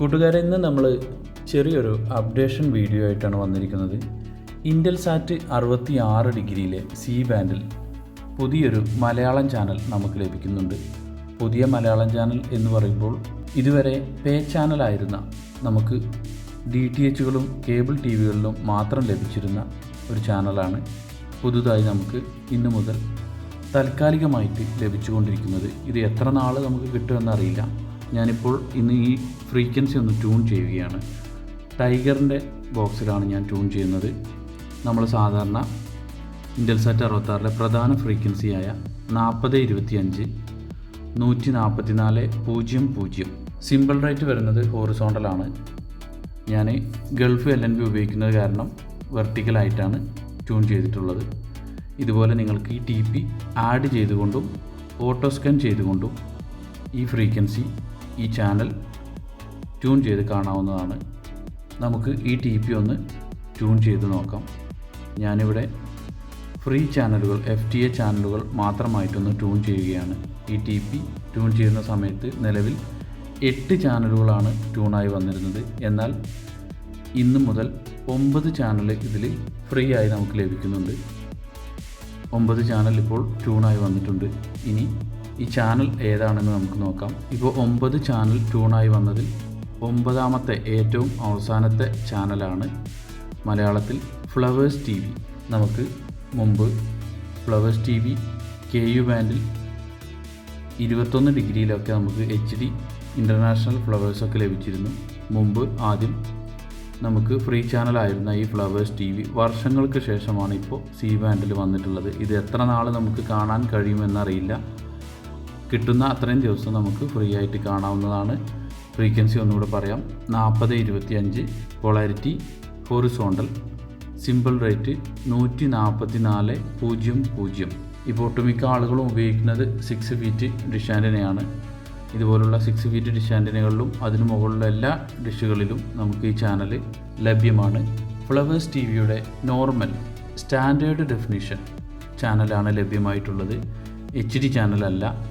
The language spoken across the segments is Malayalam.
കൂട്ടുകാരെ ഇന്ന് നമ്മൾ ചെറിയൊരു അപ്ഡേഷൻ വീഡിയോ ആയിട്ടാണ് വന്നിരിക്കുന്നത്. ഇന്റൽ സാറ്റ് അറുപത്തി ആറ് ഡിഗ്രിയിലെ സി ബാൻഡിൽ പുതിയൊരു മലയാളം ചാനൽ നമുക്ക് ലഭിക്കുന്നുണ്ട്. പുതിയ മലയാളം ചാനൽ എന്ന് പറയുമ്പോൾ ഇതുവരെ പേ ചാനലായിരുന്ന നമുക്ക് ഡി ടി എച്ചുകളും കേബിൾ ടി വികളിലും മാത്രം ലഭിച്ചിരുന്ന ഒരു ചാനലാണ് പുതുതായി നമുക്ക് ഇന്നു മുതൽ താൽക്കാലികമായിട്ട് ലഭിച്ചുകൊണ്ടിരിക്കുന്നത്. ഇത് എത്ര നാൾ നമുക്ക് കിട്ടുമെന്നറിയില്ല ഞാനിപ്പോൾ ഇന്ന് ഈ ഫ്രീക്വൻസി ഒന്ന് ട്യൂൺ ചെയ്യുകയാണ്. ടൈഗറിന്റെ ബോക്സിലാണ് ഞാൻ ട്യൂൺ ചെയ്യുന്നത്. നമ്മൾ സാധാരണ ഇന്റൽസാറ്റ് അറുപത്താറിലെ പ്രധാന ഫ്രീക്വൻസിയായ നാൽപ്പത് ഇരുപത്തിയഞ്ച് നൂറ്റി നാൽപ്പത്തി നാല് പൂജ്യം പൂജ്യം. സിമ്പിൾ റേറ്റ് വരുന്നത് ഹോറിസോണ്ടലാണ് ഞാൻ ഗൾഫ് എൽ എൻ ബി ഉപയോഗിക്കുന്നത് കാരണം വെർട്ടിക്കലായിട്ടാണ് ട്യൂൺ ചെയ്തിട്ടുള്ളത്. ഇതുപോലെ നിങ്ങൾക്ക് ഈ ടി പി ആഡ് ചെയ്തുകൊണ്ടും ഓട്ടോ സ്കാൻ ചെയ്തുകൊണ്ടും ഈ ഫ്രീക്വൻസി ഈ ചാനൽ ട്യൂൺ ചെയ്ത് കാണാവുന്നതാണ്. നമുക്ക് ഈ ടി പി ഒന്ന് ട്യൂൺ ചെയ്ത് നോക്കാം. ഞാനിവിടെ ഫ്രീ ചാനലുകൾ എഫ് ടി എ ചാനലുകൾ മാത്രമായിട്ടൊന്ന് ട്യൂൺ ചെയ്യുകയാണ്. ഈ ടി പി ട്യൂൺ ചെയ്യുന്ന സമയത്ത് നിലവിൽ എട്ട് ചാനലുകളാണ് ട്യൂണായി വന്നിരുന്നത്. എന്നാൽ ഇന്ന് മുതൽ ഒമ്പത് ചാനൽ ഇതിൽ ഫ്രീ ആയി നമുക്ക് ലഭിക്കുന്നുണ്ട്. ഒമ്പത് ചാനൽ ഇപ്പോൾ ട്യൂണായി വന്നിട്ടുണ്ട്. ഇനി ഈ ചാനൽ ഏതാണെന്ന് നമുക്ക് നോക്കാം. ഇപ്പോൾ ഒമ്പത് ചാനൽ ട്യൂണായി വന്നതിൽ ഒമ്പതാമത്തെ ഏറ്റവും അവസാനത്തെ ചാനലാണ് മലയാളത്തിൽ ഫ്ലവേഴ്സ് ടി വി നമുക്ക് മുമ്പ് Flowers T V K U ബാൻഡിൽ ഇരുപത്തൊന്ന് ഡിഗ്രിയിലൊക്കെ നമുക്ക് എച്ച് ഡി ഇന്റർനാഷണൽ ഫ്ലവേഴ്സൊക്കെ ലഭിച്ചിരുന്നു. മുമ്പ് ആദ്യം നമുക്ക് ഫ്രീ ചാനലായിരുന്ന ഈ ഫ്ലവേഴ്സ് ടി വി വർഷങ്ങൾക്ക് ശേഷമാണ് ഇപ്പോൾ സി ബാൻഡിൽ വന്നിട്ടുള്ളത്. ഇത് എത്ര നാൾ നമുക്ക് കാണാൻ കഴിയുമെന്നറിയില്ല കിട്ടുന്ന അത്രയും ദിവസം നമുക്ക് ഫ്രീ ആയിട്ട് കാണാവുന്നതാണ്. ഫ്രീക്വൻസി ഒന്നുകൂടെ പറയാം. നാൽപ്പത് ഇരുപത്തി അഞ്ച് പോളാരിറ്റി ഹോറിസോണ്ടൽ സിമ്പിൾ റേറ്റ് നൂറ്റി നാൽപ്പത്തി നാല് പൂജ്യം പൂജ്യം. ഇപ്പോൾ ഒട്ടുമിക്ക ആളുകളും ഉപയോഗിക്കുന്നത് സിക്സ് ഫീറ്റ് ഡിഷ് ആന്റിനയാണ് ഇതുപോലുള്ള സിക്സ് ഫീറ്റ് ഡിഷ് ആന്റിനകളിലും അതിനു മുകളിലുള്ള എല്ലാ ഡിഷുകളിലും നമുക്ക് ഈ ചാനൽ ലഭ്യമാണ്. ഫ്ലവേഴ്സ് ടി വിയുടെ നോർമൽ സ്റ്റാൻഡേർഡ് ഡെഫിനിഷൻ ചാനലാണ് ലഭ്യമായിട്ടുള്ളത്. എച്ച് ഡി ചാനലല്ല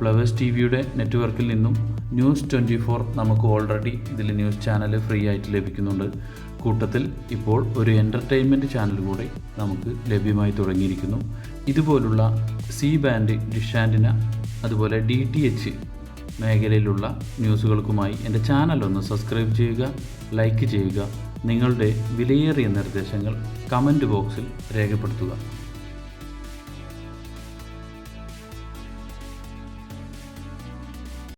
ഫ്ലവേഴ്സ് ടി വിയുടെ നെറ്റ്വർക്കിൽ നിന്നും ന്യൂസ് ട്വന്റി ഫോർ നമുക്ക് ഓൾറെഡി ഇതിൽ ന്യൂസ് ചാനൽ ഫ്രീ ആയിട്ട് ലഭിക്കുന്നുണ്ട്. കൂട്ടത്തിൽ ഇപ്പോൾ ഒരു എന്റർടൈൻമെന്റ് ചാനൽ കൂടെ നമുക്ക് ലഭ്യമായി തുടങ്ങിയിരിക്കുന്നു. ഇതുപോലുള്ള സി ബാൻഡ് ഡിഷ് ആന്റിന അതുപോലെ ഡി ടി എച്ച് മേഖലയിലുള്ള ന്യൂസുകൾക്കുമായി എന്റെ ചാനൽ ഒന്ന് സബ്സ്ക്രൈബ് ചെയ്യുക ലൈക്ക് ചെയ്യുക നിങ്ങളുടെ വിലയേറിയ നിർദ്ദേശങ്ങൾ കമന്റ് ബോക്സിൽ രേഖപ്പെടുത്തുക.